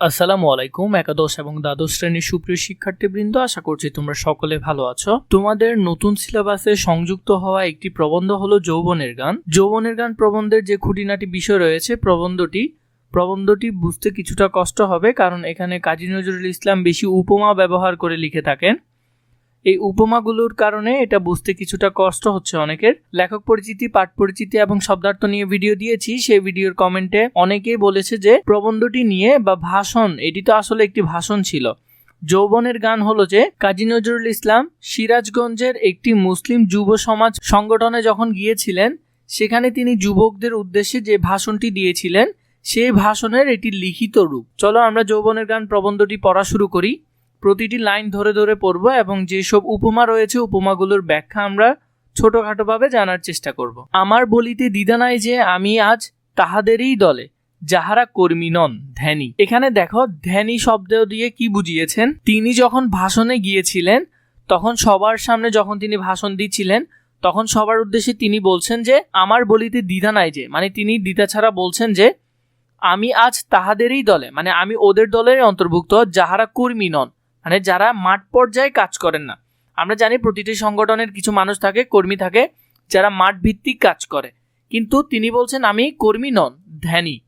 আসসালামু আলাইকুম, একাদশ এবং দ্বাদশ শ্রেণির সুপ্রিয় শিক্ষার্থীবৃন্দ, আশা করছি তোমরা সকলে ভালো আছো। তোমাদের নতুন সিলেবাসে সংযুক্ত হওয়া একটি প্রবন্ধ হলো যৌবনের গান। যৌবনের গান প্রবন্ধের যে খুঁটিনাটি বিষয় রয়েছে, প্রবন্ধটি প্রবন্ধটি বুঝতে কিছুটা কষ্ট হবে কারণ এখানে কাজী নজরুল ইসলাম বেশি উপমা ব্যবহার করে লিখে থাকেন। এই উপমাগুলোর কারণে এটা বুঝতে কিছুটা কষ্ট হচ্ছে অনেকের। লেখক পরিচিতি, পাঠ পরিচিতি এবং শব্দার্থ নিয়ে ভিডিও দিয়েছি। সেই ভিডিওর কমেন্টে অনেকেই বলেছে যে, প্রবন্ধটি নিয়ে বা ভাষণ, এটি তো আসলে একটি ভাষণ ছিল। যৌবনের গান হলো যে, কাজী নজরুল ইসলাম সিরাজগঞ্জের একটি মুসলিম যুব সমাজ সংগঠনে যখন গিয়েছিলেন, সেখানে তিনি যুবকদের উদ্দেশ্যে যে ভাষণটি দিয়েছিলেন, সেই ভাষণের এটি লিখিত রূপ। চলো আমরা যৌবনের গান প্রবন্ধটি পড়া শুরু করি। প্রতিটি লাইন ধরে ধরে পড়ব এবং যেসব উপমা রয়েছে উপমাগুলোর ব্যাখ্যা আমরা ছোটখাটোভাবে জানার চেষ্টা করব। আমার বলিতে দ্বিধা নাই যে আমি আজ তাহাদেরই দলে, যাহারা কর্মী নন, ধ্যানী। এখানে দেখো, ধ্যানী শব্দ দিয়ে কি বুঝিয়েছেন? তিনি যখন ভাষণে গিয়েছিলেন, তখন সবার সামনে যখন তিনি ভাষণ দিচ্ছিলেন, তখন সবার উদ্দেশ্যে তিনি বলছেন যে, আমার বলিতে দ্বিধা নাই যে মানে তিনি দ্বিধা ছাড়া বলছেন যে, আমি আজ তাহাদেরই দলে মানে আমি ওদের দলের অন্তর্ভুক্ত, যাহারা কর্মী নন। মানে যারা মাঠ পর্যায়ে কাজ করেন না। আমরা জানি প্রতিটি সংগঠনের কিছু মানুষ থাকে, কর্মী থাকে, যারা মাঠ ভিত্তিক কাজ করে। কিন্তু তিনি বলছেন, আমি কর্মী নন, ধ্যানী।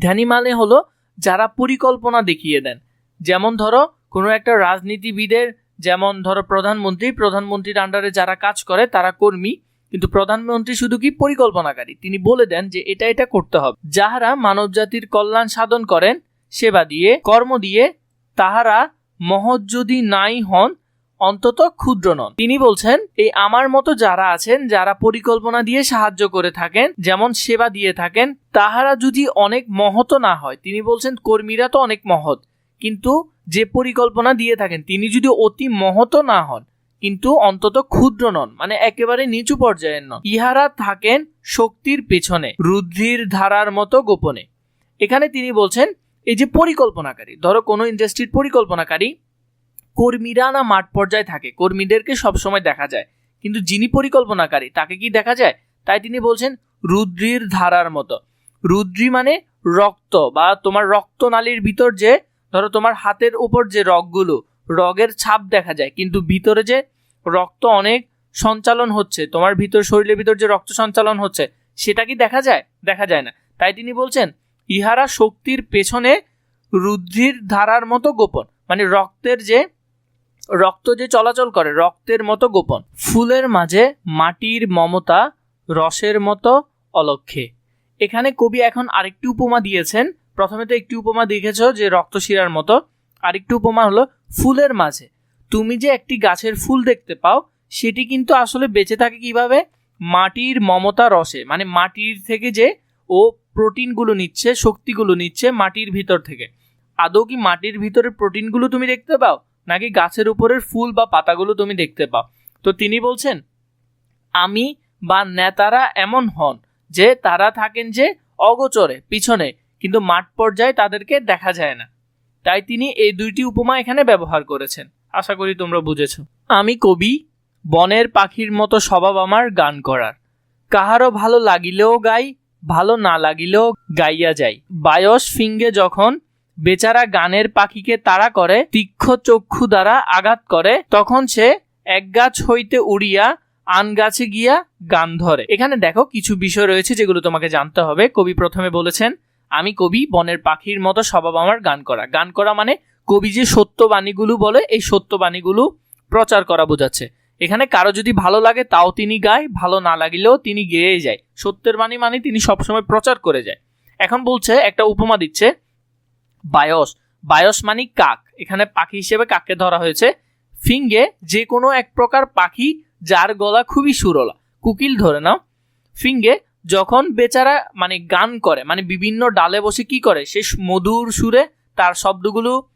ধ্যানী মানে হলো যারা পরিকল্পনা দেখিয়ে দেন। যেমন ধরো, কোনো একটা রাজনীতিবিদের, যেমন ধরো প্রধানমন্ত্রী, প্রধানমন্ত্রীর আন্ডারে যারা কাজ করে, তারা কর্মী। কিন্তু প্রধানমন্ত্রী শুধু কি পরিকল্পনাকারী? তিনি বলে দেন যে এটা এটা করতে হবে। যাহারা মানব জাতির কল্যাণ সাধন করেন, সেবা দিয়ে, কর্ম দিয়ে, তাহারা মহৎ যদি নাই হন, অন্তত ক্ষুদ্র নন। তিনি বলছেন, এই আমার মতো যারা আছেন, যারা পরিকল্পনা দিয়ে সাহায্য করে থাকেন, যেমন সেবা দিয়ে থাকেন, তাহারা যদি অনেক মহৎ না হয়, তিনি বলছেন, কর্মীরা তো অনেক মহৎ, কিন্তু যে পরিকল্পনা দিয়ে থাকেন, তিনি যদি অতি মহৎ না হন, কিন্তু অন্তত ক্ষুদ্র নন মানে একেবারে নিচু পর্যায়ের নন। ইহারা থাকেন শক্তির পেছনে রুদ্রির ধারার মতো গোপনে। এখানে তিনি বলছেন এই যে পরিকল্পনাকারী, ধরো কোনো ইন্ডাস্ট্রির পরিকল্পনাকারী, কর্মীরা না মাঠ পর্যায়ে থাকে, কর্মীদেরকে সবসময় দেখা যায়। কিন্তু যিনি পরিকল্পনাকারী, তাকে কি দেখা যায়? তাই তিনি বলছেন রুদ্রির ধারার মতো। রুদ্রি মানে রক্ত বা তোমার রক্তনালীর ভিতর যে, ধরো তোমার হাতের উপর যে রগগুলো, রগের ছাপ দেখা যায়, কিন্তু ভিতরে যে রক্ত অনেক সঞ্চালন হচ্ছে, তোমার ভিতর, শরীরের ভিতর যে রক্ত সঞ্চালন হচ্ছে, সেটা কি দেখা যায়? দেখা যায় না। তাই তিনি বলছেন ইহারা শক্তির পেছনে রুদ্রির ধারার মতো গোপন। মানে রক্তের যে, রক্ত যে চলাচল করে, রক্তের মতো গোপন। ফুলের মাঝে মাটির মমতা, রসের মতো অলক্ষে। এখানে কবি এখন আরেকটি উপমা দিয়েছেন। প্রথমে তো একটি উপমা দেখেছ যে রক্তশিরার মতো। আরেকটি উপমা হলো ফুলের মাঝে। তুমি যে একটি গাছের ফুল দেখতে পাও, সেটি কিন্তু আসলে বেঁচে থাকে কীভাবে? মাটির মমতা, রসে। মানে মাটির থেকে যে ও প্রোটিনগুলো নিচ্ছে, শক্তিগুলো নিচ্ছে মাটির ভিতর থেকে। আদৌ কি মাটির ভিতরে প্রোটিনগুলো তুমি দেখতে পাও? নাকি গাছের উপরের ফুল বা পাতাগুলো তুমি দেখতে পাও? তো তিনি বলছেন, আমি বা নেতারা এমন হন যে তারা থাকেন যে অগোচরে, পিছনে, কিন্তু মাঠ পর্যায়ে তাদেরকে দেখা যায় না। তাই তিনি এই দুইটি উপমা এখানে ব্যবহার করেছেন। আশা করি তোমরা বুঝেছ। আমি কবি, বনের পাখির মতো স্বভাব আমার গান করার। কাহারও ভালো লাগিলেও গাই ভালো না লাগিলেও গাইয়া যাই। বায়স ফিঙ্গে যখন বেচারা গানের পাখিকে তাড়া করে, তীক্ষ্ণ চক্ষু দ্বারা আঘাত করে, তখন সে এক গাছ হইতে উড়িয়া আন গাছে গিয়া গান ধরে। এখানে দেখো কিছু বিষয় রয়েছে যেগুলো তোমাকে জানতে হবে। কবি প্রথমে বলেছেন, আমি কবি, বনের পাখির মতো স্বভাব আমার গান করা। গান করা মানে কবি যে সত্যবাণীগুলো বলে, এই সত্যবাণীগুলো প্রচার করা বোঝাচ্ছে। এখানে কারও যদি ভালো লাগে, তাও তিনি গায়, ভালো না লাগিলেও তিনি গেয়ে যায়। সত্যের বাণী মানে তিনি সবসময় প্রচার করে যায়। এখন বলছে, একটা উপমা দিচ্ছে, বায়স। বায়স মানে কাক। এখানে পাখি হিসেবে কাককে ধরা হয়েছে। ফিঙ্গে যে কোনো এক প্রকার পাখি যার গলা খুবই সুরলা। কুকিল ধরে নাও। ফিঙ্গে, যখন বেচারা মানে গান করে মানে বিভিন্ন ডালে বসে কি করে, সে মধুর সুরে তার শব্দগুলো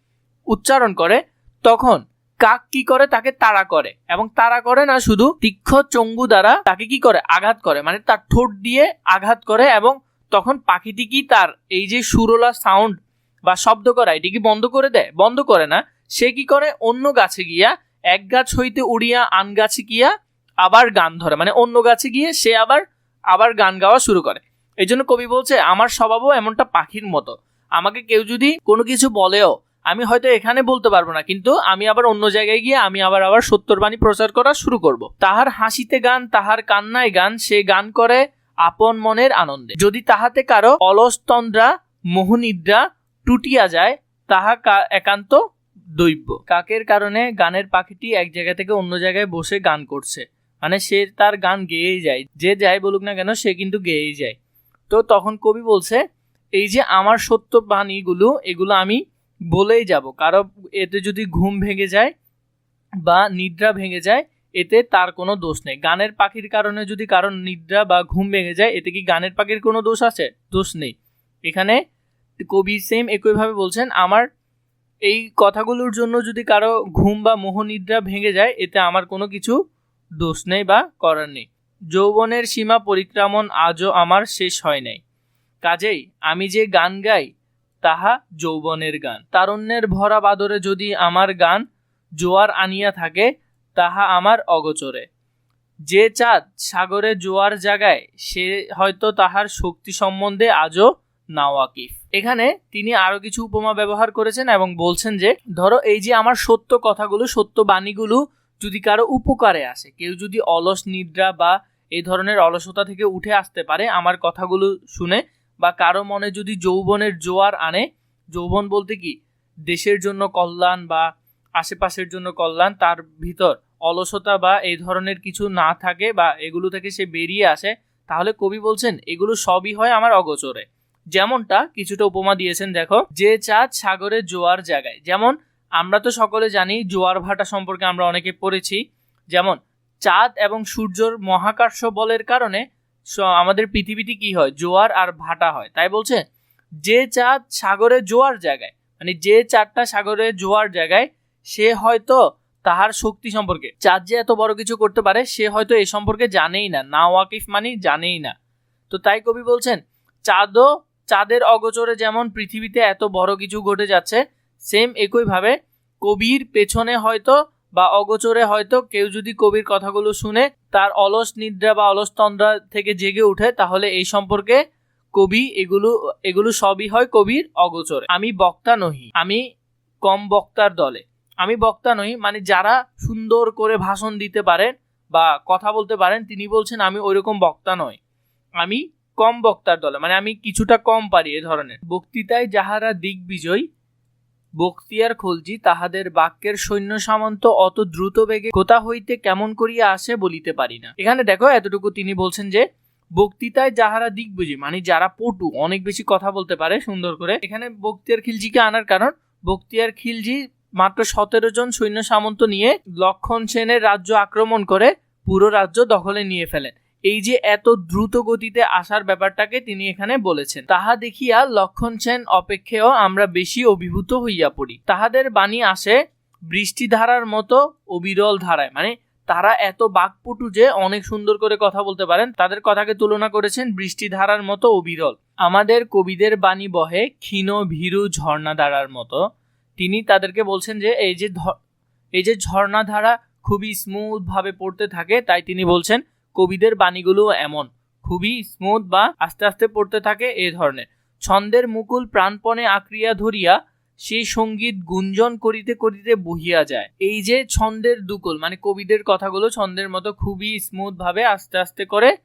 উচ্চারণ করে, তখন কাক কি করে? তাকে তাড়া করে। এবং তাড়া করে না শুধু তীক্ষ্ণ চঙ্গু দ্বারা তাকে কি করে? আঘাত করে। মানে তার ঠোঁট দিয়ে আঘাত করে এবং তখন পাখিটি কি তার এই যে সুরলা সাউন্ড বা শব্দ করা, এটি কি বন্ধ করে দেয়? বন্ধ করে না। সে কি করে? অন্য গাছে গিয়া এক গাছ হইতে উড়িয়া আন গাছে গিয়া আবার গান ধরে। মানে অন্য গাছে গিয়ে সে আবার আবার গান গাওয়া শুরু করে। এই জন্য কবি বলছে, আমার স্বভাবও এমনটা পাখির মতো। আমাকে কেউ যদি কোনো কিছু বলেও আমি হয়তো এখানে বলতে পারব না, কিন্তু আমি আবার অন্য জায়গায় গিয়ে আমি আবার আবার সত্যর বাণী প্রচার করা শুরু করব। তাহার হাসিতে গান, তাহার কান্নায় গান, সে গান করে আপন মনের আনন্দে। যদি তাহাতে কারও অলস্তন্দ্রা, মোহনিদ্রা টুটিয়া যায়, তাহা একান্ত দৈব্য। কাকের কারণে গানের পাখিটি এক জায়গা থেকে অন্য জায়গায় বসে গান করছে। মানে সে তার গান গেয়েই যায়। যে যাই বলুক না কেন, সে কিন্তু গেয়েই যায়। তো তখন কবি বলছে, এই যে আমার সত্য বাণীগুলো এগুলো আমি বলেই যাব। কারও এতে যদি ঘুম ভেঙে যায় বা নিদ্রা ভেঙে যায়, এতে তার কোনো দোষ নেই। গানের পাখির কারণে যদি কারণ নিদ্রা বা ঘুম ভেঙে যায়, এতে কি গানের পাখির কোনো দোষ আছে? দোষ নেই। এখানে কবি সেম একইভাবে বলছেন, আমার এই কথাগুলোর জন্য যদি কারও ঘুম বা মোহনিদ্রা ভেঙে যায়, এতে আমার কোনো কিছু দোষ নেই বা করার নেই। যৌবনের সীমা পরিক্রমণ আজও আমার শেষ হয় নাই। কাজেই আমি যে গান গাই তাহা যৌবনের গান। তারুণ্যের ভরা বাদরে যদি আমার গান জোয়ার আনিয়া থাকে, তাহা আমার অগোচরে। যে চাঁদ সাগরে জোয়ার জাগায়, সে হয়তো তাহার শক্তি সম্বন্ধে আজও নাওয়াকিফ। এখানে তিনি আরও কিছু উপমা ব্যবহার করেছেন এবং বলছেন যে, ধরো এই যে আমার সত্য কথাগুলো, সত্য বাণীগুলো যদি কারও উপকারে আসে, কেউ যদি অলস নিদ্রা বা এই ধরনের অলসতা থেকে উঠে আসতে পারে, আমার কথাগুলো শুনে বা কারও মনে যদি যৌবনের জোয়ার আনে, যৌবন বলতে কি? দেশের জন্য কল্যাণ বা আশেপাশের জন্য কল্যাণ, তার ভিতর অলসতা বা এই ধরনের কিছু না থাকে বা এগুলো থেকে সে বেরিয়ে আসে, তাহলে কবি বলছেন, এগুলো সবই হয় আমার অগোচরে। যেমনটা কিছুটা উপমা দিয়েছেন, দেখো, যে চাঁদ সাগরে জোয়ার জায়গায় যেমন, আমরা তো সকলে জানি জোয়ার ভাটা সম্পর্কে আমরা অনেকে পড়েছি, যেমন, চাঁদ এবং সূর্যর মহাকর্ষ বলের কারণে আমাদের পৃথিবীতে কি হয়? জোয়ার আর ভাটা হয়। তাই বলছে, যে চাঁদ সাগরে জোয়ার জায়গায় মানে যে চাঁদটা সাগরে জোয়ার জায়গায়, সে হয়তো তাহার শক্তি সম্পর্কে, চাঁদ যে এত বড় কিছু করতে পারে, সে হয়তো এ সম্পর্কে জানেই না। না ওয়াকিফ মানে জানেই না। তো তাই কবি বলছেন, চাঁদও চাঁদের অগোচরে যেমন পৃথিবীতে এত বড় কিছু ঘটে যাচ্ছে সেম একইভাবে কবির পেছনে হয়তো বা অগোচরে হয়তো কেউ যদি কবির কথাগুলো শুনে তার অলস নিদ্রা বা অলস তন্দ্রা থেকে জেগে উঠে তাহলে এই সম্পর্কে কবি এগুলো এগুলো সবই হয় কবির অগোচরে। আমি বক্তা নহি, আমি কম বক্তার দলে। আমি বক্তা নই মানে যারা সুন্দর করে ভাষণ দিতে পারেন বা কথা বলতে পারেন, তিনি বলছেন, আমি ওইরকম বক্তা নয় আমি কম বক্তার দলে। মানে আমি কিছুটা কম পারি এ ধরনের। বক্তৃতায় যাহারা দিগ্বিজয় বক্তিয়ার খলজি তাহাদের বাক্যের সৈন্য সামন্ত অত দ্রুত বেগে কোথা হইতে কেমন করিয়া আসে বলিতে পারি না। এখানে দেখো, এতটুকু তিনি বলছেন যে, বক্তৃতায় যাহারা দিগ্বিজয় মানে যারা পটু, অনেক বেশি কথা বলতে পারে সুন্দর করে। এখানে বক্তিয়ার খিলজিকে আনার কারণ, বক্তিয়ার খিলজি মাত্র সতেরো জন সৈন্য সামন্ত নিয়ে লক্ষণ সেনের রাজ্য আক্রমণ করে পুরো রাজ্য দখলে নিয়ে ফেলেন। এই যে এত দ্রুত গতিতে আসার ব্যাপারটাকে তিনি এখানে বলেছেন, তাহা দেখিয়া লক্ষণ সেন অপেক্ষেও আমরা বেশি অভিভূত হইয়া পড়ি। তাহাদের বাণী আসে বৃষ্টিধারার মতো অবিরল ধারায়। মানে তারা এত বাকপটু যে অনেক সুন্দর করে কথা বলতে পারেন, তাদের কথাকে তুলনা করেছেন বৃষ্টিধারার মতো অবিরল। আমাদের কবিদের বাণী বহে ক্ষীণ ভীরু ঝর্ণাধারার মতো। তিনি তাদেরকে বলছেন যে এই যে এই যে ঝর্ণাধারা খুবই স্মুথ ভাবে পড়তে থাকে, তাই তিনি বলছেন কবিদের বাণীগুলো এমন। খুবই স্মুথ বা আস্তে আস্তে পড়তে থাকে এই ধরনের। ছন্দের মুকুল প্রাণপণে আক্রিয়া ধরিয়া সেই সংগীত গুঞ্জন করিতে করিতে বহিয়া যায়। এই যে ছন্দের দুকুল মানে কবিদের কথাগুলো ছন্দের মতো খুবই স্মুথ ভাবে আস্তে আস্তে করে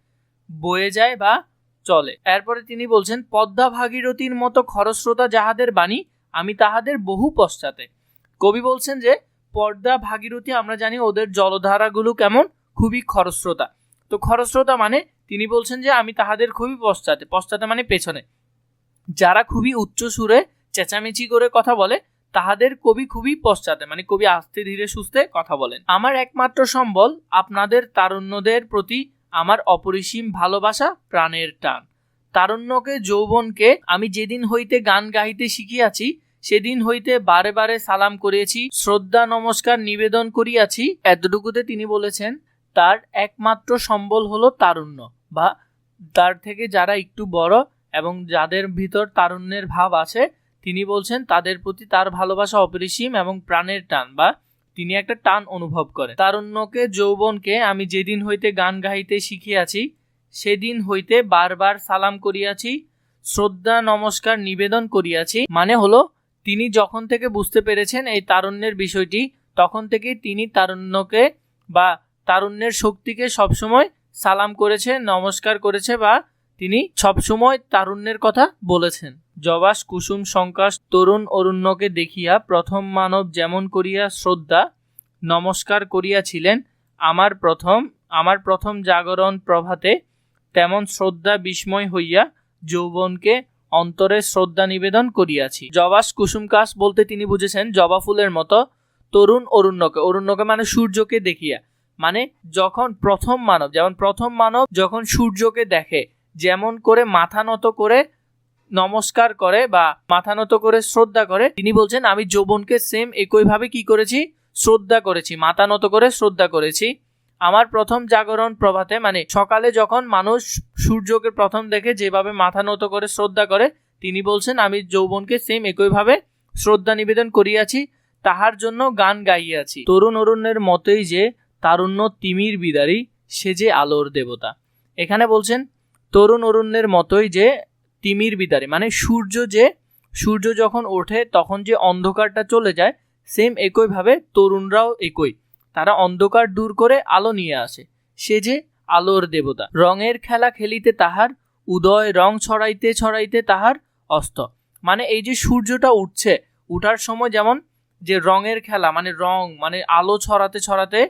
বয়ে যায় বা চলে। এরপরে তিনি বলছেন, পদ্মা ভাগীরথীর মতো খরস্রোতা যাহাদের বাণী, আমি তাহাদের বহু পশ্চাতে। কবি বলছেন যে পর্দা ভাগীরথী, আমরা জানি ওদের জলধারাগুলো কেমন? খুবই খরস্রোতা। তো খরস্রোতা মানে তিনি বলছেন যে আমি তাহাদের খুবই পশ্চাতে পশ্চাতে মানে পেছনে। যারা খুবই উচ্চ সুরে চেঁচামেচি করে কথা বলে, তাহাদের কবি খুবই পশ্চাতে মানে কবি আস্তে ধীরে সুস্থে কথা বলেন। আমার একমাত্র সম্বল আপনাদের তারুণ্যদের প্রতি আমার অপরিসীম ভালোবাসা, প্রাণের টান। তারুণ্যকে, যৌবনকে আমি যেদিন হইতে গান গাইতে শিখিয়াছি, সেদিন হইতে বারে বারে সালাম করিয়াছি, শ্রদ্ধা নমস্কার নিবেদন করিয়াছি, এতটুকুতে তিনি বলেছেন তার একমাত্র সম্বল হলো তারুণ্য বা তার থেকে যারা একটু বড় এবং যাদের ভিতর তারুণ্যের ভাব আছে, তিনি বলছেন তাদের প্রতি তার ভালোবাসা অপরিসীম এবং প্রাণের টান বা তিনি একটা টান অনুভব করে। তারুণ্যকে, যৌবনকে আমি যেদিন হইতে গান গাইতে শিখিয়াছি, সেদিন হইতে বারবার সালাম করিয়াছি, শ্রদ্ধা, নমস্কার নিবেদন করিয়াছি। মানে হলো, তিনি যখন থেকে বুঝতে পেরেছেন এই তারুণ্যের বিষয়টি, তখন থেকে তিনি তারুণ্যকে বা তারুণ্যের শক্তিকে সবসময় সালাম করেছে, নমস্কার করেছে বা তিনি সবসময় তারুণ্যের কথা বলেছেন। জবাস, কুসুম, সংকাশ, তরুণ অরুণ্যকে দেখিয়া প্রথম মানব যেমন করিয়া শ্রদ্ধা, নমস্কার করিয়াছিলেন, আমার প্রথম আমার প্রথম জাগরণ প্রভাতে তেমন শ্রদ্ধা বিস্ময় হইয়া যৌবনকে অন্তরে শ্রদ্ধা নিবেদন করিয়াছি। জবাস কুসুমকাশ বলতে তিনি বুঝেছেন, জবা ফুলের মতো তরুণ অরুণ্যকে অরুণ্যকে মানে সূর্যকে দেখিয়া। মানে যখন প্রথম মানব, যেমন প্রথম মানব যখন সূর্যকে দেখে, যেমন করে মাথা নত করে নমস্কার করে বা মাথা নত করে শ্রদ্ধা করে, তিনি বলছেন, আমি যৌবনকে সেম একইভাবে কি করেছি? শ্রদ্ধা করেছি, মাথা নত করে শ্রদ্ধা করেছি। আমার প্রথম জাগরণ প্রভাতে মানে সকালে যখন মানুষ সূর্যকে প্রথম দেখে যেভাবে মাথা নত করে শ্রদ্ধা করে, তিনি বলছেন, আমি যৌবনকে সেম একইভাবে শ্রদ্ধা নিবেদন করিয়াছি, তাহার জন্য গান গাইয়াছি। তরুণ অরণ্যের মতেই যে তারুণ্য তিমির বিদারী, সে যে আলোর দেবতা। এখানে বলছেন, তরুণ অরণ্যের মতোই যে তিমির বিদারী মানে সূর্য যে, সূর্য যখন ওঠে তখন যে অন্ধকারটা চলে যায়, সেম একইভাবে তরুণরাও একই। তারা অন্ধকার দূর করে আলো নিয়ে আসে। সে যে আলোর দেবতা। রঙের খেলা খেলিতে তাহার, উদয় রং ছড়াইতে ছড়াইতে তাহার অস্ত। মানে এই যে সূর্যটা উঠছে, উঠার সময় যেমন যে রঙের খেলা মানে রং মানে আলো ছড়াতে ছড়াতে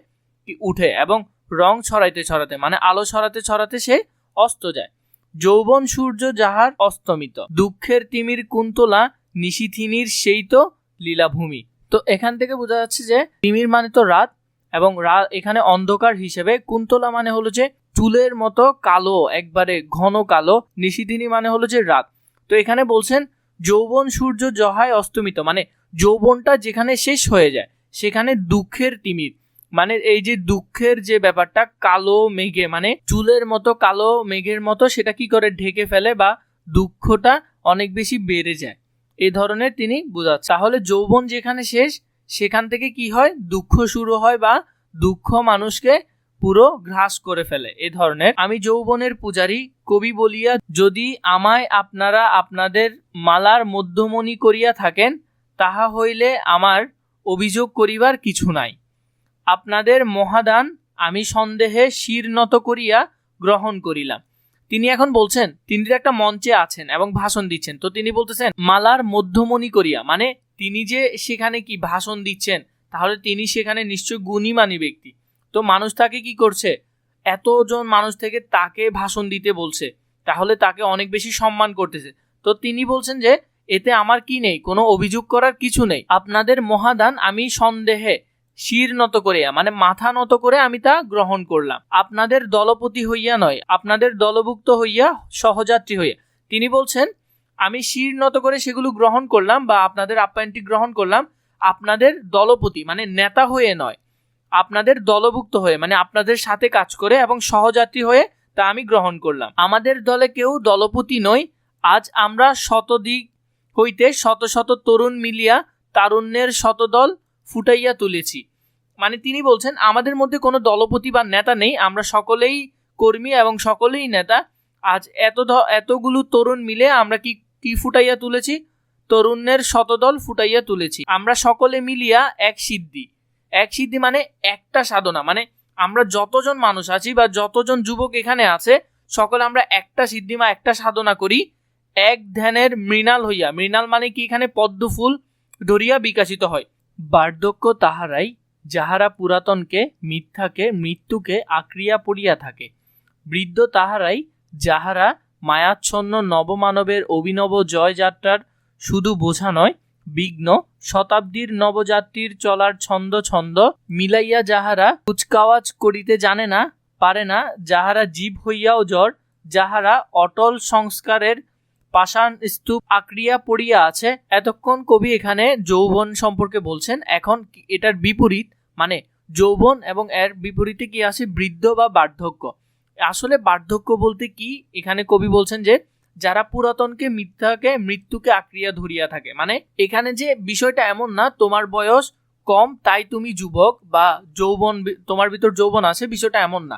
উঠে এবং রং ছড়াইতে ছড়াতে মানে আলো ছড়াতে ছড়াতে সে অস্ত যায়। যৌবন সূর্য যাহার অস্তমিত, দুঃখের তিমির কুন্তলা, নিশিথিনীর সেই তো লীলাভূমি। তো এখান থেকে বোঝা যাচ্ছে যে তিমির মানে তো রাত এবং এখানে অন্ধকার হিসেবে কুন্তলা মানে হলো যে চুলের মতো কালো, একবারে ঘন কালো নিশিদিনী মানে হলো যে রাত। তো এখানে বলছেন, যৌবন সূর্য জহায় অস্তমিত মানে যৌবনটা যেখানে শেষ হয়ে যায়, সেখানে দুঃখের তিমির। মানে এই যে দুঃখের যে ব্যাপারটা, কালো মেঘে মানে চুলের মতো, কালো মেঘের মতো, সেটা কি করে ঢেকে ফেলে বা দুঃখটা অনেক বেশি বেড়ে যায়? এ ধরনের তিনি বোঝাচ্ছেন। তাহলে যৌবন যেখানে শেষ, সেখান থেকে কি হয়? দুঃখ শুরু হয় বা দুঃখ মানুষকে পুরো গ্রাস করে ফেলে, এ ধরনের। আমি যৌবনের পূজারী, কবি বলিয়া যদি আমায় আপনারা আপনাদের মালার মধ্যমণি করিয়া থাকেন, তাহা হইলে আমার অভিযোগ করিবার কিছু নাই। আপনাদের মহাদান আমি সন্দেহে শির নত করিয়া গ্রহণ করিলাম। তিনি এখন বলছেন তিনি একটা মঞ্চে আছেন এবং ভাষণ দিচ্ছেন। তো তিনি বলতেছেন, মালার মধ্যমণি করিয়া মানে তিনি যে সেখানে কি ভাষণ দিচ্ছেন, তাহলে তিনি সেখানে নিশ্চয় গুণীমানী ব্যক্তি। তো মানুষ তাকে কি করছে? এতজন মানুষ থেকে তাকে ভাষণ দিতে বলছে, তাহলে তাকে অনেক বেশি সম্মান করতেছে। তো তিনি বলছেন যে, এতে আমার কি নেই, কোনো অভিযোগ করার কিছু নেই। আপনাদের মহাদান আমি সন্দেহে শির নত করিয়া মানে মাথা নত করে আমি তা গ্রহণ করলাম। আপনাদের দলপতি হইয়া নয়, আপনাদের দলভুক্ত হইয়া সহযাত্রী হইয়া। তিনি বলছেন, আমি শির নত করে সেগুলো গ্রহণ করলাম বা আপনাদের আপ্যায়নটি গ্রহণ করলাম, আপনাদের দলপতি মানে নেতা হয়ে নয়, আপনাদের দলভুক্ত হয়ে মানে আপনাদের সাথে কাজ করে এবং সহযাত্রী হয়ে তা আমি গ্রহণ করলাম। আমাদের দলে কেউ দলপতি নই, আজ আমরা শতদিক হইতে শত শত তরুণ মিলিয়া তারুণ্যের শতদল ফুটাইয়া তুলেছি। মানে তিনি বলছেন, আমাদের মধ্যে কোনো দলপতি বা নেতা নেই, আমরা সকলেই কর্মী এবং সকলেই নেতা। আজ এত এতগুলো তরুণ মিলে আমরা কি কি ফুটাইয়া তুলেছি? তরুণের শতদল ফুটাইয়া তুলেছি। আমরা সকলে মিলিয়া এক সিদ্ধি। এক সিদ্ধি মানে একটা সাধনা। মানে আমরা যতজন মানুষ আছি বা যতজন যুবক এখানে আছে, সকলে আমরা একটা সিদ্ধি বা একটা সাধনা করি। এক ধ্যানের মৃণাল হইয়া, মৃণাল মানে কি? এখানে পদ্ম ফুল ধরিয়া বিকাশিত হয়। বার্ধক্য তাহারাই, যাহারা পুরাতনকে, মিথ্যাকে, মৃত্যুকে আক্রিয়া পড়িয়া থাকে। বৃদ্ধ তাহারাই, যাহারা মায়াচ্ছন্ন নবমানবের অভিনব জয়যাত্রার শুধু বোঝা নয়, বিঘ্ন, শতাব্দীর নবযাত্রীর চলার ছন্দ ছন্দ মিলাইয়া যাহারা কুচকাওয়াজ করিতে জানে না, পারে না, যাহারা জীব হইয়াও জ্বর, যাহারা অটল সংস্কারের পাষাণ স্তূপ আক্রিয়া পড়িয়া আছে। এতক্ষণ কবি এখানে যৌবন সম্পর্কে বলছেন। এখন এটার বিপরীত মানে যৌবন এবং এর বিপরীতে কি আছে বৃদ্ধ বা বার্ধক্য? আসলে বার্ধক্য বলতে কি? এখানে কবি বলছেন যে, যারা পুরাতনকে মিথ্যাকে, মৃত্যুকে আক্রিয়া ধরিয়া থাকে। মানে এখানে যে বিষয়টা এমন না, তোমার বয়স কম, তাই তুমি যুবক বা যৌবন তোমার ভিতর যৌবন আছে, বিষয়টা এমন না।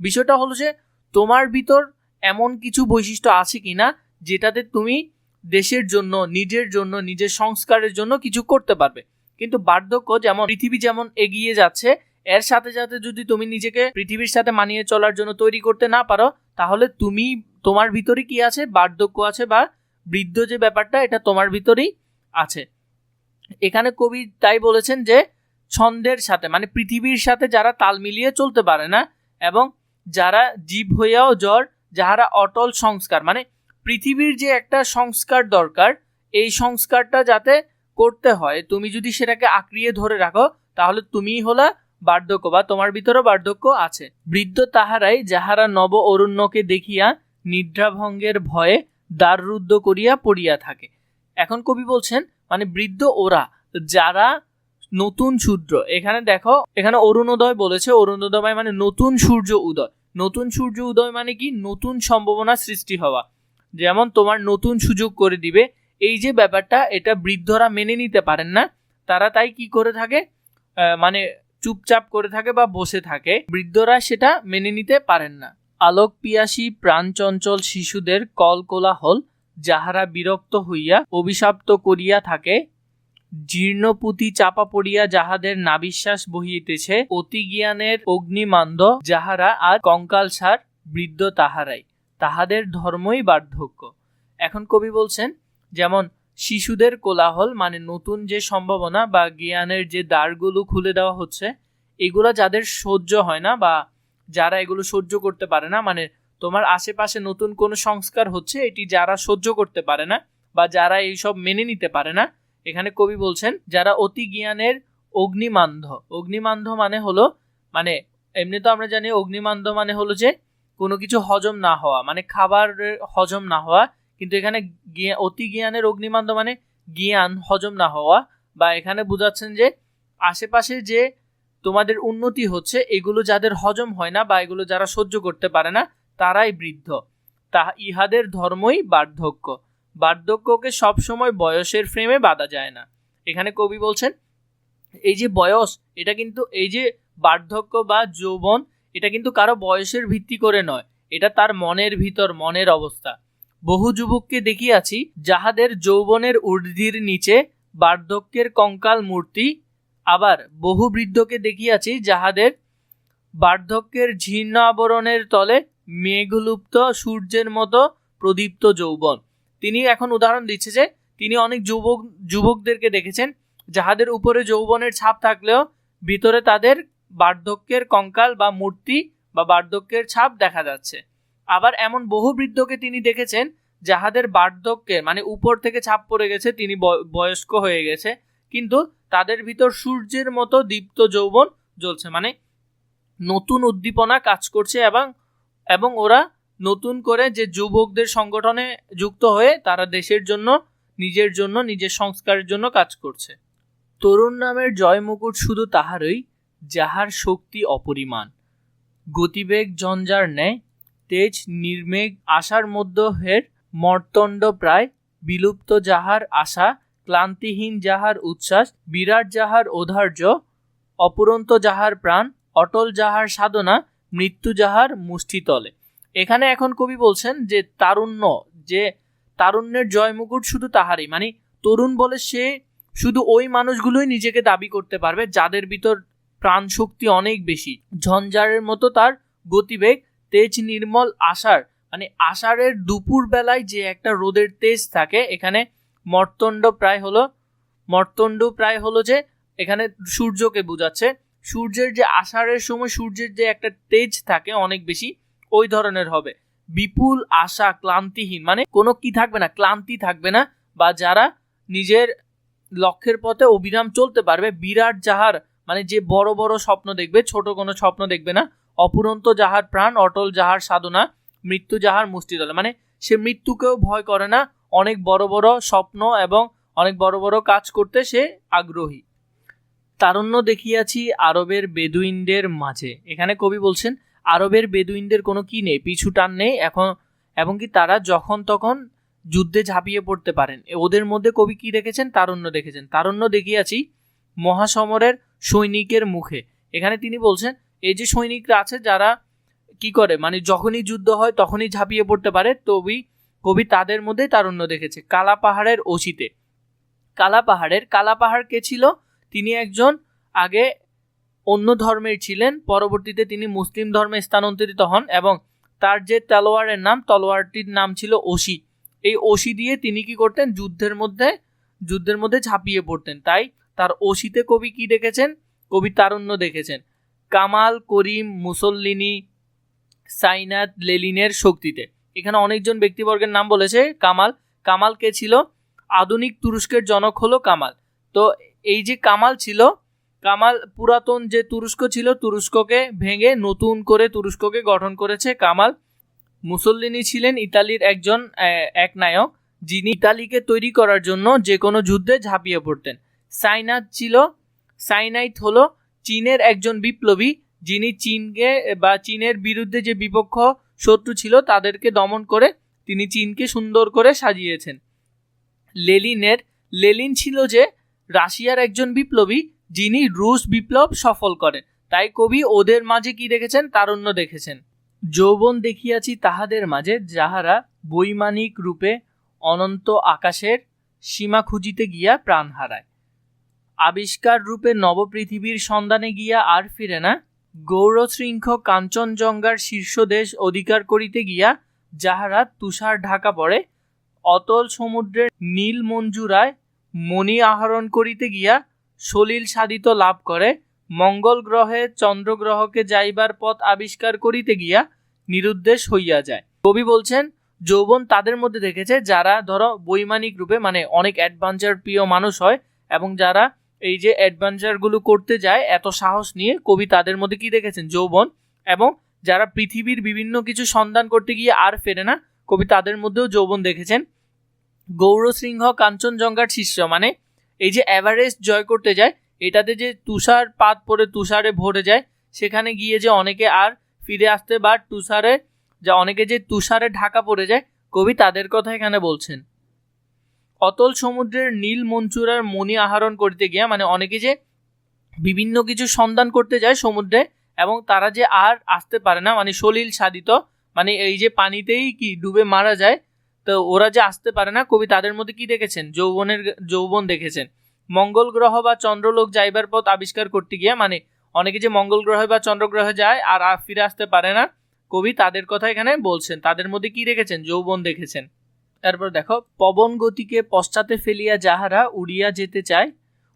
বিষয়টা হলো যে, তোমার ভিতর এমন কিছু বৈশিষ্ট্য আছে কিনা যেটাতে তুমি দেশের জন্য, নিজের জন্য, নিজের সংস্কারের জন্য কিছু করতে পারবে। কিন্তু বার্ধক্য যেমন, পৃথিবী যেমন এগিয়ে যাচ্ছে, এর সাথে সাথে যদি তুমি নিজেকে পৃথিবীর সাথে মানিয়ে চলার জন্য তৈরি করতে না পারো, তাহলে তুমি, তোমার ভিতরে কি আছে? বার্ধক্য আছে বা বৃদ্ধ যে ব্যাপারটা, এটা তোমার ভিতরেই আছে। এখানে কবি তাই বলেছেন যে, ছন্দের সাথে মানে পৃথিবীর সাথে যারা তাল মিলিয়ে চলতে পারে না, এবং যারা জীব হইয়াও জ্বর, যাহারা অটল সংস্কার মানে পৃথিবীর যে একটা সংস্কার দরকার, এই সংস্কারটা যাতে করতে হয়, তুমি যদি সেটাকে আঁকড়িয়ে ধরে রাখো, তাহলে তুমিই হলা বার্ধক্য বা তোমার ভিতরেও বার্ধক্য আছে। বৃদ্ধ তাহারাই যাহারা নব অরণ্যকে দেখিয়া নিদ্রাভঙ্গের ভয়ে দ্বাররুদ্ধ করিয়া পড়িয়া থাকে। এখন কবি বলছেন মানে বৃদ্ধ ওরা, যারা নতুন সূর্য এখানে দেখো, এখানে অরুণোদয় বলেছে, অরুণোদয় মানে নতুন সূর্য উদয়। নতুন সূর্য উদয় মানে কি? নতুন সম্ভাবনা সৃষ্টি হওয়া। যেমন তোমার নতুন সুযোগ করে দিবে। এই যে ব্যাপারটা, এটা বৃদ্ধরা মেনে নিতে পারেন না। তারা তাই কি করে থাকে? মানে চুপচাপ করে থাকে বা বসে থাকে। বৃদ্ধরা সেটা মেনে নিতে পারেন না। আলোক পিয়াসী প্রাণচঞ্চল শিশুদের কল কোলাহল, যাহারা বিরক্ত হইয়া অভিশাপ্ত করিয়া থাকে, জীর্ণপুতি চাপা পড়িয়া যাহাদের নাবিশ্বাস বহিতেছে, অতি জ্ঞানের অগ্নিমান্দ যাহারা আর কঙ্কালসার বৃদ্ধ তাহারাই। তাহাদের ধর্মই বার্ধক্য। এখন কবি বলছেন, যেমন, শিশুদের কোলাহল মানে নতুন যে সম্ভাবনা বা জ্ঞানের যে দ্বারগুলো খুলে দেওয়া হচ্ছে, এগুলো যাদের সহ্য হয় না বা যারা এগুলো সহ্য করতে পারে না মানে তোমার আশেপাশে নতুন কোনো সংস্কার হচ্ছে, এটি যারা সহ্য করতে পারে না বা যারা এইসব মেনে নিতে পারে না, এখানে কবি বলছেন, যারা অতি জ্ঞানের অগ্নিমান্ধ। অগ্নিমান্ধ মানে হলো মানে এমনি তো আমরা জানি অগ্নিমান্ধ মানে হলো যে কোনো কিছু হজম না হওয়া মানে খাবার হজম না হওয়া, কিন্তু এখানে অতি জ্ঞানের অগ্নিমান্দ মানে জ্ঞান হজম না হওয়া, বা এখানে বোঝাচ্ছেন যে আশেপাশে যে তোমাদের উন্নতি হচ্ছে, এগুলো যাদের হজম হয় না বা এগুলো যারা সহ্য করতে পারে না, তারাই বৃদ্ধ। তা ইহাদের ধর্মই বার্ধক্য। বার্ধক্যকে সবসময় বয়সের ফ্রেমে বাঁধা যায় না। এখানে কবি বলছেন, এই যে বয়স, এটা কিন্তু এই যে বার্ধক্য বা যৌবন এটা কিন্তু কারও বয়সের ভিত্তি করে নয়। এটা তার মনের ভিতর, মনের অবস্থা। বহু যুবককে দেখিয়াছি যাহাদের যৌবনের ঊর্ধ্বির নিচে বার্ধক্যের কঙ্কাল মূর্তি, আবার বহু বৃদ্ধকে দেখিয়াছি যাহাদের বার্ধক্যের ঝীর্ণ আবরণের তলে মেঘলুপ্ত সূর্যের মতো প্রদীপ্ত যৌবন। তিনি এখন উদাহরণ দিচ্ছে যে, তিনি অনেক যুবক, যুবকদেরকে দেখেছেন যাহাদের উপরে যৌবনের ছাপ থাকলেও ভিতরে তাদের বার্ধক্যের কঙ্কাল বা মূর্তি বা বার্ধক্যের ছাপ দেখা যাচ্ছে। আবার এমন বহু বৃদ্ধকে তিনি দেখেছেন যাহাদের বার্ধক্যের মানে উপর থেকে ছাপ পড়ে গেছে, তিনি বয়- বয়স্ক হয়ে গেছে, কিন্তু তাদের ভিতর সূর্যের মতো দীপ্ত যৌবন জ্বলছে। মানে নতুন উদ্দীপনা কাজ করছে এবং এবং ওরা নতুন করে যে যুবকদের সংগঠনে যুক্ত হয়ে তারা দেশের জন্য, নিজের জন্য, নিজের সংস্কারের জন্য কাজ করছে। তরুণ নামের জয় মুকুট শুধু তাহারই যাহার শক্তি অপরিমাণ। গতিবেগ জঞ্জার ন্যায়, তেজ নির্মেঘ আশার মধ্য হের মর্তণ্ড প্রায় বিলুপ্ত যাহার আশা, ক্লান্তিহীন যাহার উচ্ছ্বাস, বিরাট যাহার ঔদার্য অপুরন্ত যাহার প্রাণ, অটল যাহার সাধনা, মৃত্যু যাহার মুষ্টিতলে। এখানে এখন কবি বলছেন যে তারুণ্য, যে তারুণ্যের জয় মুকুট শুধু তাহারই। মানে তরুণ বলে সে শুধু ওই মানুষগুলোই নিজেকে দাবি করতে পারবে যাদের ভিতর প্রাণ শক্তি অনেক বেশি। ঝঞ্ঝারের মতো তার গতিবেগ, তেজ নির্মল আষাঢ়। মানে আষাঢ়ের দুপুর বেলায় যে একটা রোদের তেজ থাকে, এখানে মর্তণ্ড প্রায় হলো, মর্তণ্ড প্রায় হলো যে এখানে সূর্যকে বোঝাচ্ছে। সূর্যের যে আষাঢ়ের সময় সূর্যের যে একটা তেজ থাকে অনেক বেশি, ওই ধরনের হবে। বিপুল আশা, ক্লান্তিহীন মানে কোনো কি থাকবে না, ক্লান্তি থাকবে না, বা যারা নিজের লক্ষ্যের পথে অবিরাম চলতে পারবে, বিরাট যাহার মানে যে বড় বড় স্বপ্ন দেখবে, ছোট কোনো স্বপ্ন দেখবে না। অপুরন্ত যাহার প্রাণ, অটল যাহার সাধনা, মৃত্যু যাহার মুষ্টিতলে মানে সে মৃত্যুকেও ভয় করে না, অনেক বড় বড় স্বপ্ন এবং অনেক বড় বড় কাজ করতে সে আগ্রহী। তারুণ্য দেখিয়াছি আরবের বেদুইনদের মাঝে। এখানে কবি বলছেন, আরবের বেদুইনদের কোনো কি নেই, পিছু টান নেই, এখন এবং কি তারা যখন তখন যুদ্ধে ঝাঁপিয়ে পড়তে পারেন। ওদের মধ্যে কবি কি দেখেছেন? তারুণ্য দেখেছেন। তারুণ্য দেখিয়াছি মহাসমরের সৈনিকের মুখে। এখানে তিনি বলছেন, এই যে সৈনিকরা আছে, যারা কি করে মানে যখনই যুদ্ধ হয়, তখনই ঝাঁপিয়ে পড়তে পারে তবি কবি তাদের মধ্যে তারুণ্য দেখেছে। কালা পাহাড়ের অসিতে কালা পাহাড়ের, কালা পাহাড় কে ছিল? তিনি একজন আগে অন্য ধর্মের ছিলেন, পরবর্তীতে তিনি মুসলিম ধর্মে স্থানান্তরিত হন এবং তার যে তলোয়ারের নাম, তলোয়ারটির নাম ছিল ওশি এই ওশি দিয়ে তিনি কি করতেন? যুদ্ধের মধ্যে যুদ্ধের মধ্যে ঝাঁপিয়ে পড়তেন। তাই তার ওশিতে কবি কি দেখেছেন কবি তারুণ্য দেখেছেন। কামাল, করিম, মুসল্লিনি সাইনাত লেলিনের শক্তিতে। এখানে অনেকজন ব্যক্তিবর্গের নাম বলেছে কামাল। কামাল কে ছিল? আধুনিক তুরস্কের জনক হলো কামাল। তো এই যে কামাল ছিল, কামাল পুরাতন যে তুরস্ক ছিল, তুরস্ককে ভেঙে নতুন করে তুরস্ককে গঠন করেছে কামাল। মুসল্লিনি ছিলেন ইতালির একজন এক নায়ক যিনি ইতালিকে তৈরি করার জন্য যে কোনো যুদ্ধে ঝাঁপিয়ে পড়তেন। সাইনাত ছিল, সাইনাইট হলো চীনের একজন বিপ্লবী যিনি চীনকে বা চীনের বিরুদ্ধে যে বিপক্ষ শত্রু ছিল তাদেরকে দমন করে তিনি চীনকে সুন্দর করে সাজিয়েছেন। লেলিনের, লেলিন ছিল যে রাশিয়ার একজন বিপ্লবী যিনি রুশ বিপ্লব সফল করেন। তাই কবি ওদের মাঝে কি দেখেছেন? তারুণ্য দেখেছেন। যৌবন দেখিয়াছি তাহাদের মাঝে যাহারা বৈমানিক রূপে অনন্ত আকাশের সীমা খুঁজিতে গিয়া প্রাণ হারায়। আবিষ্কার রূপে নবপৃথিবীর সন্ধানে গিয়া আর ফিরে না। গৌরশৃঙ্খ কাঞ্চনজঙ্ঘার শীর্ষদেশ অধিকার করিতে গিয়া যাহারা তুষার ঢাকা পড়ে, অতল সমুদ্রের নীল মঞ্জুরায় মণি আহরণ করিতে গিয়া সলিল সাধিত লাভ করে, মঙ্গল গ্রহে চন্দ্রগ্রহকে যাইবার পথ আবিষ্কার করিতে গিয়া নিরুদ্দেশ হইয়া যায়। কবি বলছেন, যৌবন তাদের মধ্যে দেখেছে যারা ধরো বৈমানিক রূপে মানে অনেক অ্যাডভেঞ্চার প্রিয় মানুষ হয় এবং যারা এই যে অ্যাডভেঞ্চারগুলো করতে যায়, এত সাহস নিয়ে কবি তাদের মধ্যে কি দেখেছেন? যৌবন এবং যারা পৃথিবীর বিভিন্ন কিছু সন্ধান করতে গিয়ে আর ফেরে না, কবি তাদের মধ্যেও যৌবন দেখেছেন। গৌরসিংহ কাঞ্চনজঙ্ঘার শিষ্য মানে এই যে এভারেস্ট জয় করতে যায়, এটাতে যে তুষার পাত পরে তুষারে ভরে যায়, সেখানে গিয়ে যে অনেকে আর ফিরে আসতে বা তুষারে, যা অনেকে যে তুষারে ঢাকা পড়ে যায়, কবি তাদের কথা এখানে বলছেন। অতল সমুদ্রের নীল মঞ্চুরার মণি আহরণ করতে গিয়ে মানে অনেকে যে বিভিন্ন কিছু সন্ধান করতে যায় সমুদ্রে এবং তারা যে আর আসতে পারে না মানে সলিল সাধিত মানে এই যে পানিতেই কি ডুবে মারা যায়, তো ওরা যে আসতে পারে না, কবি তাদের মধ্যে কি দেখেছেন? যৌবনের, যৌবন দেখেছেন। মঙ্গল গ্রহ বা চন্দ্রলোক যাইবার পথ আবিষ্কার করতে গিয়ে মানে অনেকে যে মঙ্গল গ্রহে বা চন্দ্রগ্রহে যায় আর আর ফিরে আসতে পারে না, কবি তাদের কথা এখানে বলছেন। তাদের মধ্যে কি দেখেছেন? যৌবন দেখেছেন। তারপর দেখো, পবন গতিকে পশ্চাতে ফেলিয়া যাহারা উড়িয়া যেতে চায়,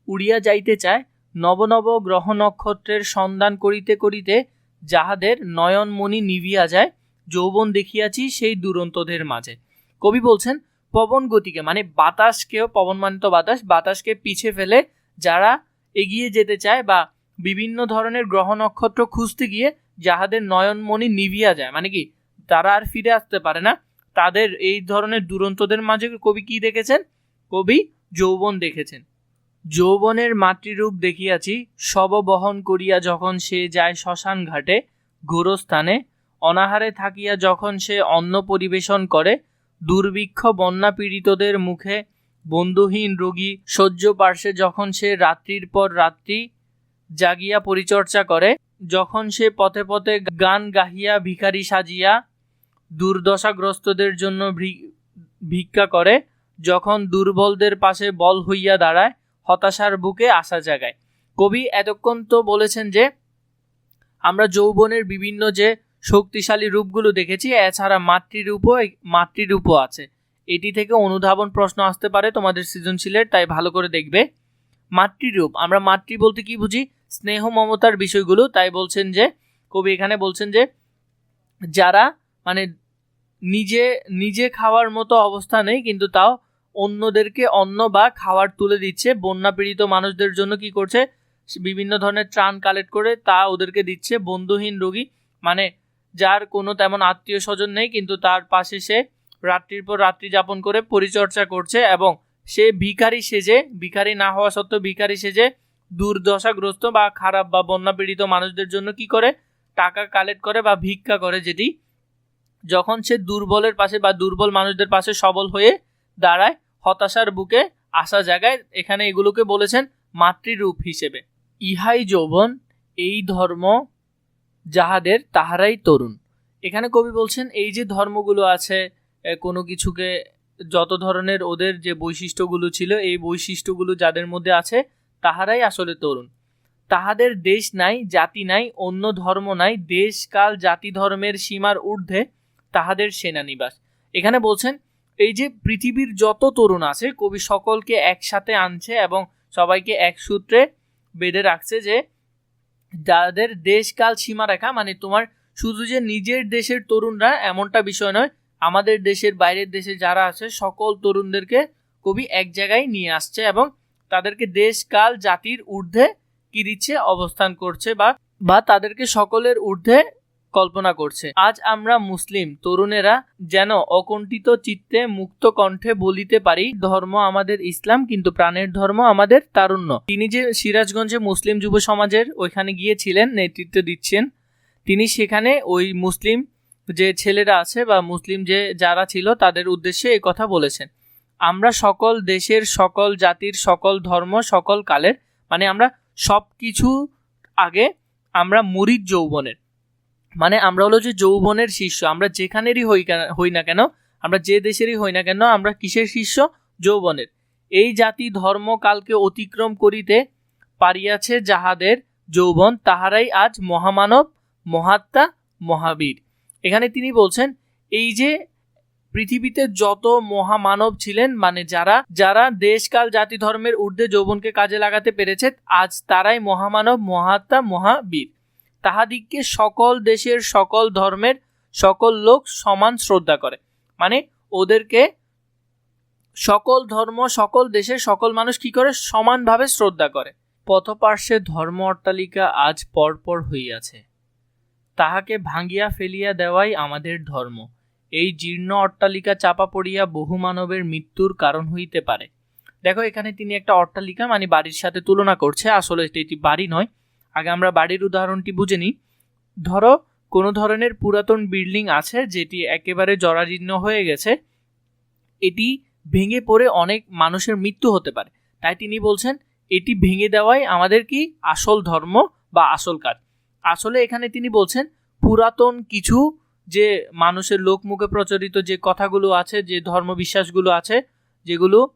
উড়িয়া যাইতে চায়, নব নব গ্রহ নক্ষত্রের সন্ধান করিতে করিতে যাহাদের নয়নমণি নিভিয়া যায়, যৌবন দেখিয়াছি সেই দুরন্তদের মাঝে। কবি বলছেন, পবন গতিকে মানে বাতাসকেও পবন বাতাস, বাতাসকে পিছে ফেলে যারা এগিয়ে যেতে চায় বা বিভিন্ন ধরনের গ্রহ নক্ষত্র খুঁজতে গিয়ে যাহাদের নয়নমণি নিভিয়া যায় মানে কি, তারা আর ফিরে আসতে পারে না। তাদের এই ধরনের দুরন্তদের মাঝে কবি কি দেখেছেন? কবি যৌবন দেখেছেন। যৌবনের মাতৃরূপ দেখিয়াছি শব বহন করিয়া যখন সে যায় শ্মশান ঘাটে, গোরস্থানে, অনাহারে থাকিয়া যখন সে অন্ন পরিবেশন করে, দুর্ভিক্ষ বন্যা পীড়িতদের মুখে, বন্ধুহীন রোগী সহ্য পার্শ্বে যখন সে রাত্রির পর রাত্রি জাগিয়া পরিচর্যা করে, যখন সে পথে পথে গান গাহিয়া, ভিখারি সাজিয়া দুর্দশাগ্রস্তদের জন্য ভিক্ষা করে, যখন দুর্বলদের পাশে বল হইয়া দাঁড়ায়, হতাশার বুকে আশা জাগায়। কবি এতক্ষণ তো বলেছেন যে, আমরা যৌবনের বিভিন্ন যে শক্তিশালী রূপগুলো দেখেছি, এছাড়া মাতৃরূপও মাতৃরূপও আছে। এটি থেকে অনুধাবন প্রশ্ন আসতে পারে, তোমাদের সৃজনশীলের, তাই ভালো করে দেখবে। মাতৃরূপ, আমরা মাতৃ বলতে কি বুঝি? স্নেহ মমতার বিষয়গুলো, তাই বলছেন যে, কবি এখানে বলছেন যে, যারা মানে নিজে নিজে খাওয়ার মতো অবস্থা নেই, কিন্তু তাও অন্যদেরকে অন্ন বা খাবার তুলে দিচ্ছে। বন্যা পীড়িত মানুষদের জন্য কি করছে? বিভিন্ন ধরনের ত্রাণ কালেক্ট করে তা ওদেরকে দিচ্ছে বন্ধুহীন রোগী। মানে যার কোনো তেমন আত্মীয় স্বজন নেই, কিন্তু তার পাশে সে রাত্রির পর রাত্রি যাপন করে পরিচর্যা করছে এবং সে ভিখারি সেজে, ভিখারি না হওয়া সত্ত্বেও ভিখারি সেজে দুর্দশাগ্রস্ত বা খারাপ বা বন্যা পীড়িত মানুষদের জন্য কি করে? টাকা কালেক্ট করে বা ভিক্ষা করে যেটি যখন সে দুর্বলের পাশে বা দুর্বল মানুষদের পাশে সবল হয়ে দাঁড়ায়, হতাশার বুকে আসা জায়গায় এখানে এগুলোকে বলেছেন মাতৃরূপ হিসেবে। ইহাই যৌবন, এই ধর্ম যাহাদের, তাহারাই তরুণ। এখানে কবি বলছেন, এই যে ধর্মগুলো আছে কোনো কিছুকে যত ধরনের ওদের যে বৈশিষ্ট্যগুলো ছিল, এই বৈশিষ্ট্যগুলো যাদের মধ্যে আছে, তাহারাই আসলে তরুণ। তাহাদের দেশ নাই, জাতি নাই, অন্য ধর্ম নাই, দেশ কাল জাতি ধর্মের সীমার ঊর্ধ্বে তাহাদের সেনানিবাস। এখানে বলছেন, এই যে পৃথিবীর যত তরুণ আছে, কবি সকলকে একসাথে আনছে এবং সবাইকে এক সূত্রে বেঁধে রাখছে যে যাদের দেশকাল সীমারেখা মানে তোমার শুধু যে নিজের দেশের তরুণরা এমনটা বিষয় নয়, আমাদের দেশের বাইরের দেশে যারা আছে, সকল তরুণদেরকে কবি এক জায়গায় নিয়ে আসছে এবং তাদেরকে দেশ কাল জাতির ঊর্ধ্বে কি দিচ্ছে, অবস্থান করছে বা বা তাদেরকে সকলের ঊর্ধ্বে কল্পনা করছে। আজ আমরা মুসলিম, তরুণেরা যেন অকণ্ঠিত চিত্তে মুক্ত কণ্ঠে বলিতে পারি, ধর্ম আমাদের ইসলাম, কিন্তু প্রাণের ধর্ম আমাদের তারুণ্য। তিনি যে সিরাজগঞ্জে মুসলিম যুব সমাজের ওইখানে গিয়েছিলেন, নেতৃত্ব দিচ্ছেন, তিনি সেখানে ওই মুসলিম যে ছেলেরা আছে বা মুসলিম যে যারা ছিল, তাদের উদ্দেশ্যে এই কথা বলেছেন। আমরা সকল দেশের, সকল জাতির, সকল ধর্ম, সকল কালের মানে আমরা সব কিছু আগে আমরা মুরিদ যৌবনের। মানে আমরা হলো যে যৌবনের শিষ্য, আমরা যেখানেরই হই হই না কেন, আমরা যে দেশেরই হই না কেন, আমরা কিসের শিষ্য? যৌবনের। এই জাতি ধর্ম কালকে অতিক্রম করিতে পারিয়াছে যাহাদের যৌবন, তাহারাই আজ মহামানব, মহাত্মা, মহাবীর। এখানে তিনি বলছেন, এই যে পৃথিবীতে যত মহামানব ছিলেন মানে যারা যারা দেশকাল জাতি ধর্মের ঊর্ধ্বে যৌবনকে কাজে লাগাতে পেরেছে, আজ তারাই মহামানব, মহাত্মা, মহাবীর। তাহাদিগকে সকল দেশের, সকল ধর্মের, সকল লোক সমান শ্রদ্ধা করে। মানে ওদেরকে সকল ধর্ম, সকল দেশের সকল মানুষ কি করে? সমানভাবে শ্রদ্ধা করে। পথপার্শ্বে ধর্ম অট্টালিকা আজ পরপর হইয়াছে। তাহাকে ভাঙ্গিয়া ফেলিয়া দেওয়াই আমাদের ধর্ম। এই জীর্ণ অট্টালিকা চাপা পড়িয়া বহু মানবের মৃত্যুর কারণ হইতে পারে। দেখো, এখানে তিনি একটা অট্টালিকা মানে বাড়ির সাথে তুলনা করছে। আসলে এটি বাড়ি নয় আগে আমরা বাড়ির উদাহরণটি বুঝে নিই। ধরো, কোনো ধরনের পুরাতন বিল্ডিং আছে যেটি একেবারে জরাজীর্ণ হয়ে গেছে। এটি ভেঙে পড়ে অনেক মানুষের মৃত্যু হতে পারে। তাই তিনি বলছেন, এটি ভেঙে দেওয়াই আমাদের কি আসল ধর্ম বা আসল কাজ? আসলে এখানে তিনি বলছেন, পুরাতন কিছু যে মানুষের লোকমুখে প্রচলিত যে কথাগুলো আছে, যে ধর্মবিশ্বাসগুলো আছে, যেগুলো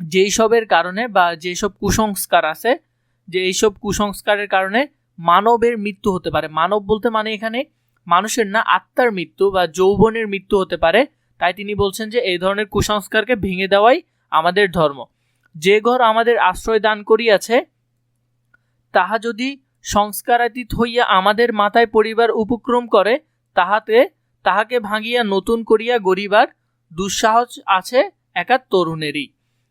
যেই সবের কারণে বা যেসব কুসংস্কার আছে যে এইসব কুসংস্কারের কারণে মানবের মৃত্যু হতে পারে। মানব বলতে মানে এখানে মানুষের না আত্মার মৃত্যু বা যৌবনের মৃত্যু হতে পারে। তাই তিনি বলছেন যে এই ধরনের কুসংস্কারকে ভেঙে দেওয়াই আমাদের ধর্ম। যে ঘর আমাদের আশ্রয় দান করিয়াছে, তাহা যদি সংস্কারাতীত হইয়া আমাদের মাথায় পরিবার উপক্রম করে, তাহাতে তাহাকে ভাঙিয়া নতুন করিয়া গরিবার দুঃসাহস আছে একা তরুণেরই।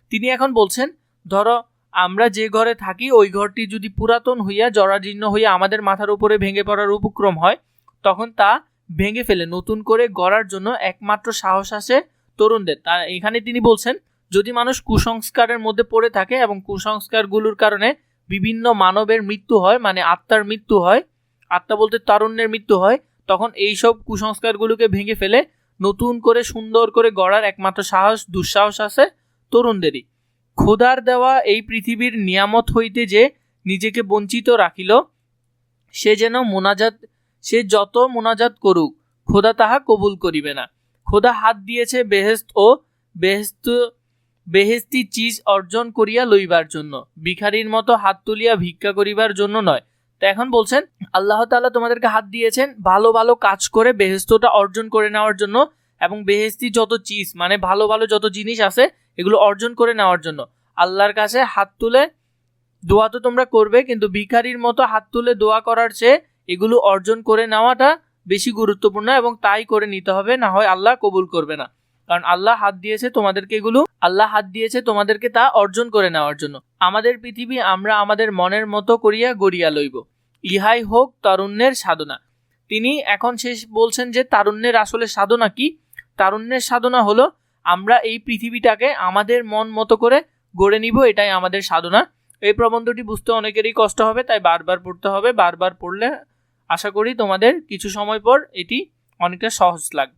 তিনি এখন বলছেন, ধরো আমরা যে ঘরে থাকি, ওই ঘরটি যদি পুরাতন হইয়া জরাজীর্ণ হইয়া আমাদের মাথার উপরে ভেঙে পড়ার উপক্রম হয়, তখন তা ভেঙে ফেলে, নতুন করে গড়ার জন্য একমাত্র সাহস আসে তরুণদের। তা এখানে তিনি বলছেন, যদি মানুষ কুসংস্কারের মধ্যে পড়ে থাকে এবং কুসংস্কারগুলোর কারণে বিভিন্ন মানবের মৃত্যু হয় মানে আত্মার মৃত্যু হয়, আত্মা বলতে তারুণ্যের মৃত্যু হয়, তখন এই সব কুসংস্কারগুলোকে ভেঙে ফেলে নতুন করে সুন্দর করে গড়ার একমাত্র সাহস, দুঃসাহস আছে তরুণদেরই। খোদার দেওয়া এই পৃথিবীর নিয়ামত হইতে যে নিজেকে বঞ্চিত রাখিল, সে যেন মোনাজাত, সে যত মোনাজাত করুক, খোদা তাহা কবুল করিবে না। খোদা হাত দিয়েছে বেহেস্ত ও বেহেস্ত বেহেস্তি চিজ অর্জন করিয়া লইবার জন্য। ভিখারির মতো হাত তুলিয়া ভিক্ষা করিবার জন্য নয়। তো এখন বলছেন, আল্লাহ তাআলা তোমাদেরকে হাত দিয়েছেন ভালো ভালো কাজ করে বেহেস্তটা অর্জন করে নেওয়ার জন্য এবং বেহেস্তি যত চিজ মানে ভালো ভালো যত জিনিস আছে এগুলো অর্জন করে নেওয়ার জন্য। আল্লাহর কাছে হাত তুলে দোয়া তো তোমরা করবে, কিন্তু ভিখারির মতো হাত তুলে দোয়া করার চেয়ে এগুলো অর্জন করে নেওয়াটা বেশি গুরুত্বপূর্ণ এবং তাই করে নিতে হবে, না হয় আল্লাহ কবুল করবে না। কারণ আল্লাহ হাত দিয়েছে তোমাদেরকে এগুলো, আল্লাহ হাত দিয়েছে তোমাদেরকে তা অর্জন করে নেওয়ার জন্য। আমাদের পৃথিবী আমরা আমাদের মনের মতো করিয়া গড়িয়া লইব। ইহাই হোক তারুণ্যের সাধনা। তিনি এখন শেষ বলছেন যে, তারুণ্যের আসলে সাধনা কি? তারুণ্যের সাধনা হলো আমরা এই পৃথিবীটাকে আমাদের মন মতো করে গড়ে নিব, এটাই আমাদের সাধনা। এই প্রবন্ধটি বুঝতে অনেকেরই কষ্ট হবে, তাই বারবার পড়তে হবে। বারবার পড়লে আশা করি তোমাদের কিছু সময় পর এটি অনেকটা সহজ লাগবে।